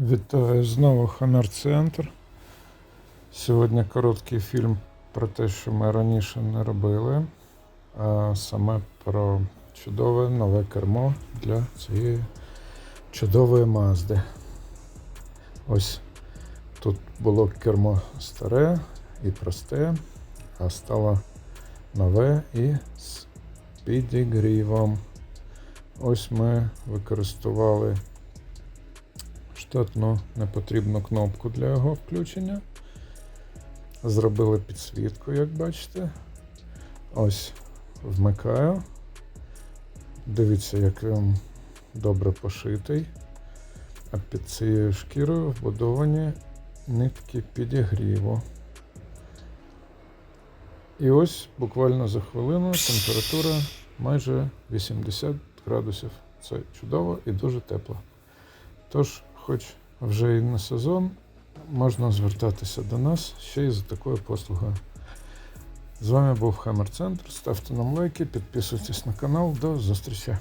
Вітаю знову Хамер Центр. Сьогодні короткий фільм про те, що ми раніше не робили, а саме про чудове нове кермо для цієї чудової Мазди. Ось тут було кермо старе і просте, а стало нове і з підігрівом. Ось ми використовували штатну непотрібну кнопку для його включення. Зробили підсвітку, як бачите. Ось вмикаю. Дивіться, як він добре пошитий. А під цією шкірою вбудовані нитки підігріву. І ось буквально за хвилину температура майже 80 градусів. Це чудово і дуже тепло. Тож, хоч вже і не сезон, можна звертатися до нас ще й за такою послугою. З вами був Хаммер Центр. Ставте нам лайки, підписуйтесь на канал. До зустрічі!